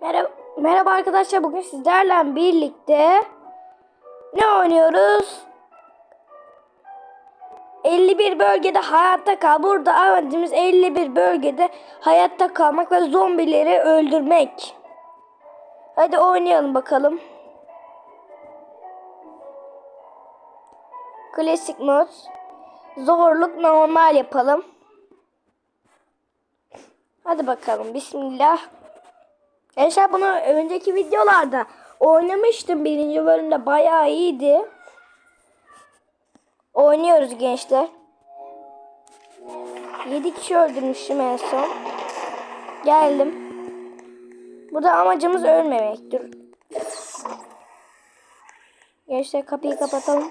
Merhaba, merhaba arkadaşlar. Bugün sizlerle birlikte ne oynuyoruz? 51 bölgede hayatta kal. Burada amacımız 51 bölgede hayatta kalmak ve zombileri öldürmek. Hadi oynayalım bakalım. Klasik mod. Zorluk normal yapalım. Hadi bakalım. Bismillah. Gençler bunu önceki videolarda oynamıştım. Birinci bölümde bayağı iyiydi. Oynuyoruz gençler. 7 kişi öldürmüşüm en son. Geldim. Burada amacımız ölmemektir. Gençler kapıyı kapatalım.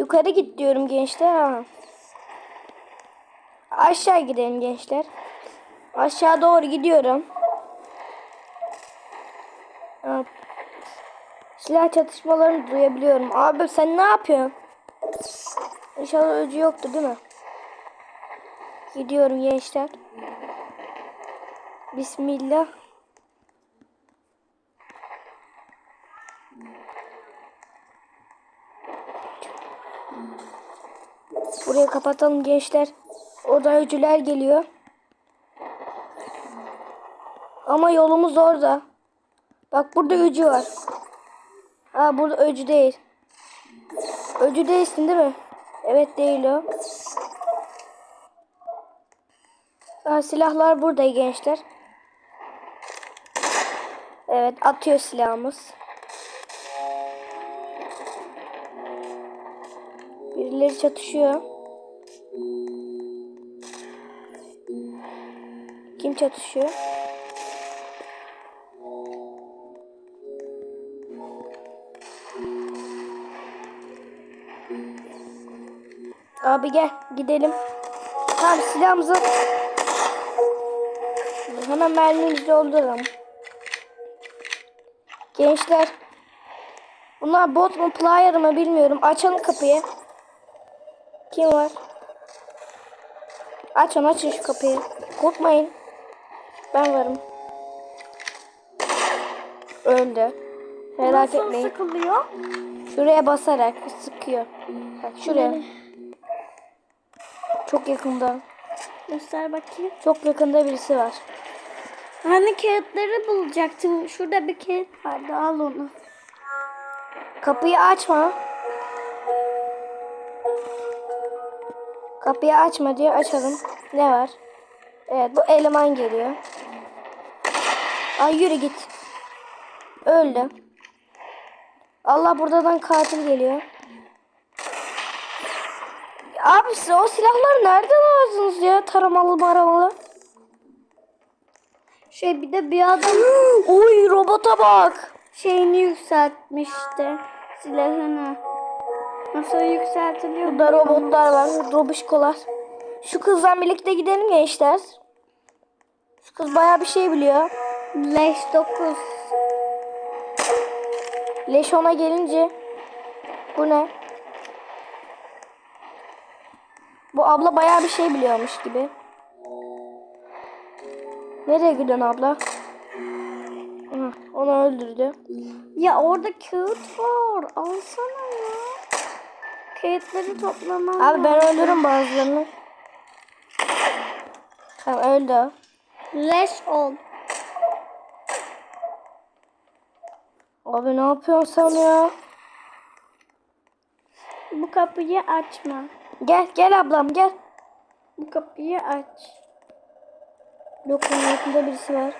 Yukarı git diyorum gençler. Ha. Aşağı gidelim gençler. Aşağı doğru gidiyorum. Silah çatışmalarını duyabiliyorum. Abi sen ne yapıyorsun? İnşallah öcü yoktu değil mi? Gidiyorum gençler. Bismillah. Burayı kapatalım gençler. Orada öcüler geliyor. Ama yolumuz orada. Bak burada öcü var. Aa burada öcü değil. Öcü değilsin değil mi? Evet değil o. Aa, silahlar burada gençler. Evet atıyor silahımız. Birileri çatışıyor. Kim çatışıyor? Abi gel gidelim. Tamam silahımızı hemen mermimizi dolduralım. Gençler bunlar bot mu player mı bilmiyorum. Açalım kapıyı. Kim var? Açın açın şu kapıyı. Korkmayın. Ben varım. Öldü. Merak Nasıl etmeyin. sıkılıyor? Şuraya basarak sıkıyor. Bak şuraya. Çok yakında. Göster bakayım. Çok yakında birisi var. Hani kağıtları bulacaktım. Şurada bir kağıt vardı. Al onu. Kapıyı açma. Kapıyı açma diyor. Açalım. Ne var? Evet bu eleman geliyor. Ay yürü git. Öldü. Allah buradan katil geliyor. Abi siz o silahları nereden aldınız ya? Taramalı maramalı. Şey bir de bir adam Oy robota bak. şeyini yükseltmişti. Silahını. Nasıl yükseltiliyor? Burada robotlar var. Robişkolar. Şu kızla birlikte gidelim gençler. Şu kız baya bir şey biliyor. Leş 9. Leş ona gelince. Bu ne? Bu abla baya bir şey biliyormuş gibi. Nereye gidiyorsun abla? Hı, onu öldürdü. Ya orada kağıt var. Alsana ya. Kağıtları toplamam Abi ben lazım. öldürürüm bazılarını. Tamam öldü. Leş ol. Abi ne yapıyorsun sen ya? Bu kapıyı açma. Gel gel ablam gel. Bu kapıyı aç. Yok onun yakında birisi var.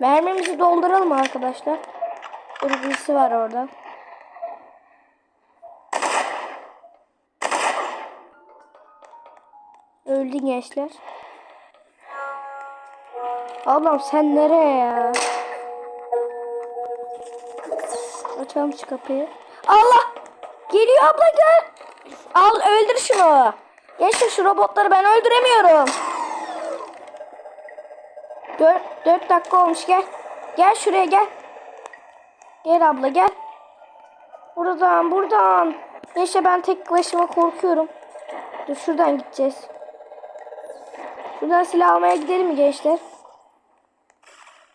Mermimizi dolduralım arkadaşlar. Dur birisi var orada. Öldü gençler. Ablam sen nereye ya? Açalım şu kapıyı. Allah! Geliyor abla gel. Al öldür şunu. Gençler şu robotları ben öldüremiyorum. Dört, dört dakika olmuş gel. Gel şuraya gel. Gel abla gel. Burada Buradan buradan. Neyse ben tek başıma korkuyorum. Dur şuradan gideceğiz. Şuradan silah almaya gidelim mi gençler?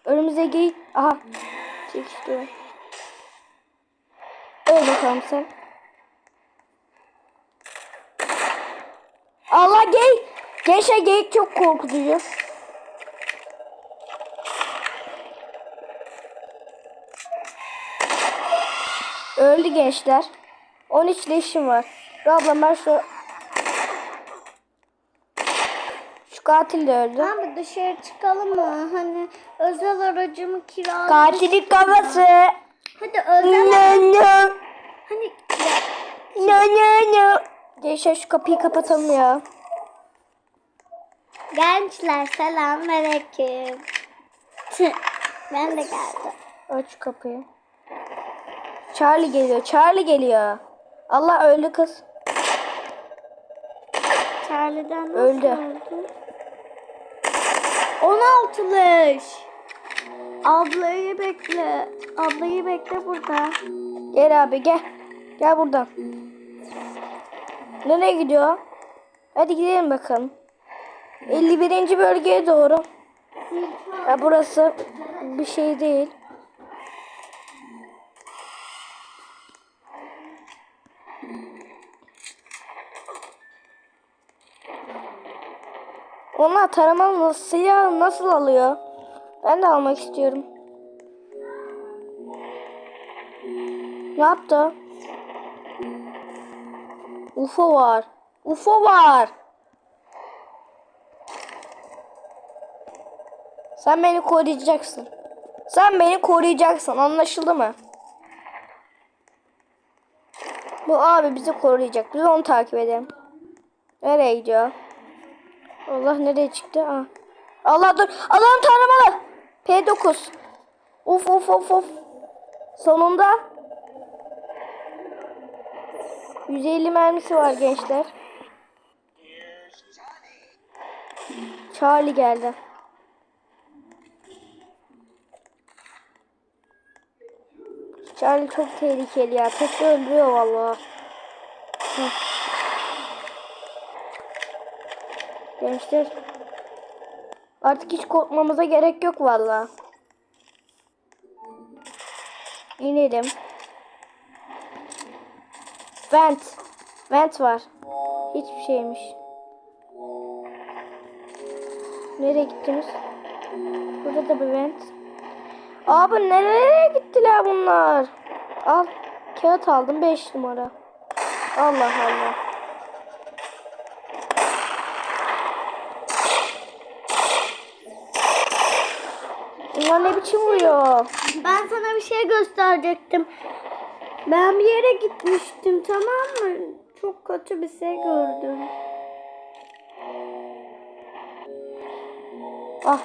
Önümüze geyik. Aha. Çekiştiriyor. Sen. Allah geyik. Gençler geyik çok korkutucu. Öldü gençler. 13 leşim var. Ablam ben şu... Şu katil de öldü. Abi dışarı çıkalım mı? Hani özel aracımı kiraladım. Katilin kafası. Hadi özel hani No no no. Gençler şu kapıyı kapatalım ya. gençler selamünaleyküm. ben de geldim. Aç kapıyı. Charlie geliyor. Charlie geliyor. Allah öldü kız. Charlie'den nasıl Öldü. öldü? 16 leş. Ablayı bekle. Ablayı bekle burada. Gel abi gel. Gel buradan. Nereye gidiyor? Hadi gidelim bakalım. 51. bölgeye doğru. Ya burası bir şey değil. Onlar taramalı silah nasıl alıyor? Ben de almak istiyorum. Ne yaptı? UFO var. UFO var. Sen beni koruyacaksın. Sen beni koruyacaksın. Anlaşıldı mı? Bu abi bizi koruyacak. Biz onu takip edelim. Nereye gidiyor? Allah nereye çıktı? Aa. Allah dur. Allah'ın tanrımalı. P9. Of of of of. Sonunda 150 mermisi var gençler. Charlie geldi. Charlie çok tehlikeli ya. Tek öldürüyor vallahi. Gençler. Artık hiç korkmamıza gerek yok vallahi. İnelim. Vent. Vent var. Hiçbir şeymiş. Nereye gittiniz? Burada da bir vent. Abi nereye gittiler bunlar? Al. Kağıt aldım 5 numara. Allah Allah. Bunlar ne biçim vuruyor? Ben sana bir şey gösterecektim. Ben bir yere gitmiştim tamam mı? Çok kötü bir şey gördüm. Ah.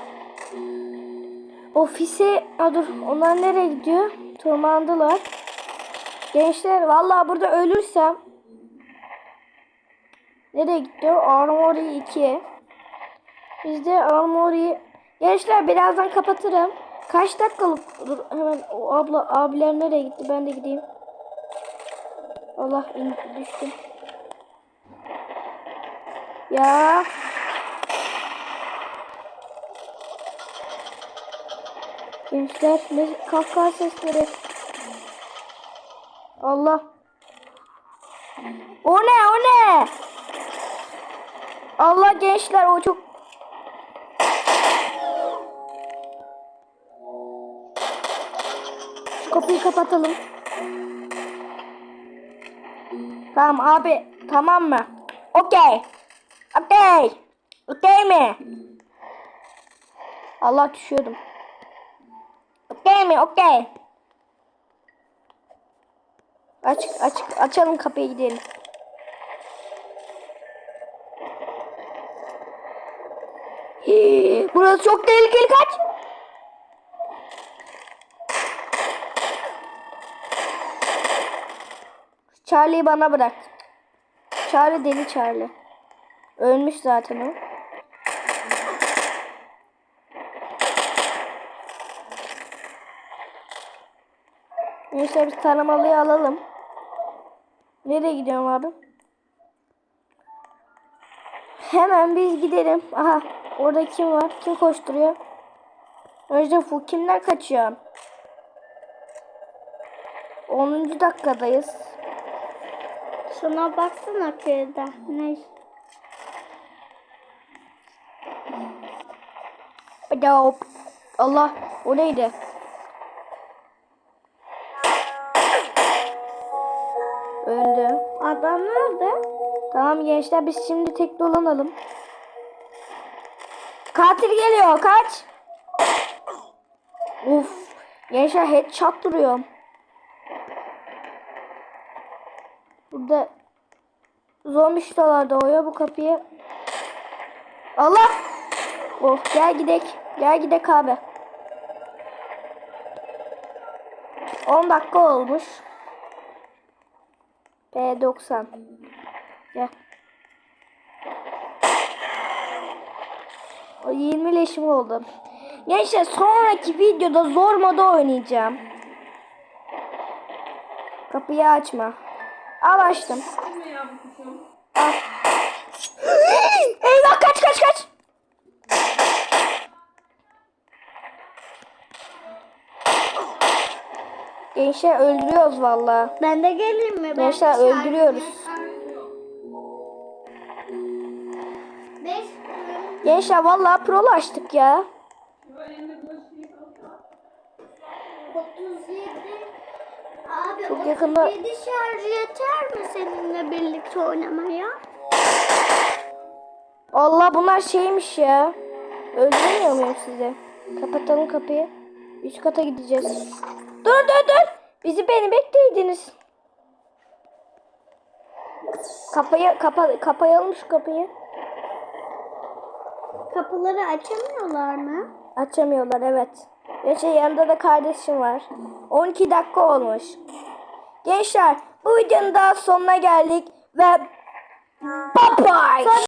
Ofise... Aa, dur onlar nereye gidiyor? Tırmandılar. Gençler vallahi burada ölürsem Nereye o? Armory 2. Biz de Armory Gençler birazdan kapatırım. Kaç dakikalık? Dur hemen o abla abiler nereye gitti? Ben de gideyim. Allah düştüm. Ya. Gençler ne kahkaha sesleri. Allah. O ne o ne? Allah gençler o çok kapıyı kapatalım. Tamam abi tamam mı? Okey. Okey. Okey mi? Allah düşüyordum. Okey mi? Okey. Aç, aç, açalım kapıyı gidelim. Hii, burası çok tehlikeli kaç. Charlie'yi bana bırak. Charlie deli Charlie. Ölmüş zaten o. Neyse biz taramalıyı alalım. Nereye gidiyorum abi? Hemen biz gidelim. Aha orada kim var? Kim koşturuyor? Önce bu kimler kaçıyor? 10. dakikadayız. Şuna baksana köyde. Ne? Hop. Allah o neydi? Öldü. Adam nerede? Tamam gençler biz şimdi tek dolanalım. Katil geliyor kaç. Uf. Gençler headshot duruyor. Burada zombi şutalar doğuyor bu kapıyı. Allah. Oh gel gidek. Gel gidek abi. 10 dakika olmuş. P90. Gel. O 20 leşim oldu. Gençler sonraki videoda zor moda oynayacağım. Kapıyı açma. Al açtım. Al. Eyvah kaç kaç kaç. Gençler öldürüyoruz vallahi. Ben de geleyim mi? Gençler öldürüyoruz. Gençler vallahi prolaştık ya. 37. Abi Çok yakında- 37 şarj yeter mi seninle birlikte oynamaya? Allah bunlar şeymiş ya. Öldüremiyor muyum sizi? Kapatalım kapıyı. Üst kata gideceğiz. Dur dur dur. Bizi beni bekleydiniz. Kapıyı kapa kapayalım şu kapıyı. Kapıları açamıyorlar mı? Açamıyorlar evet. Geçen yanında da kardeşim var. 12 dakika olmuş. Gençler bu videonun daha sonuna geldik ve bye bye.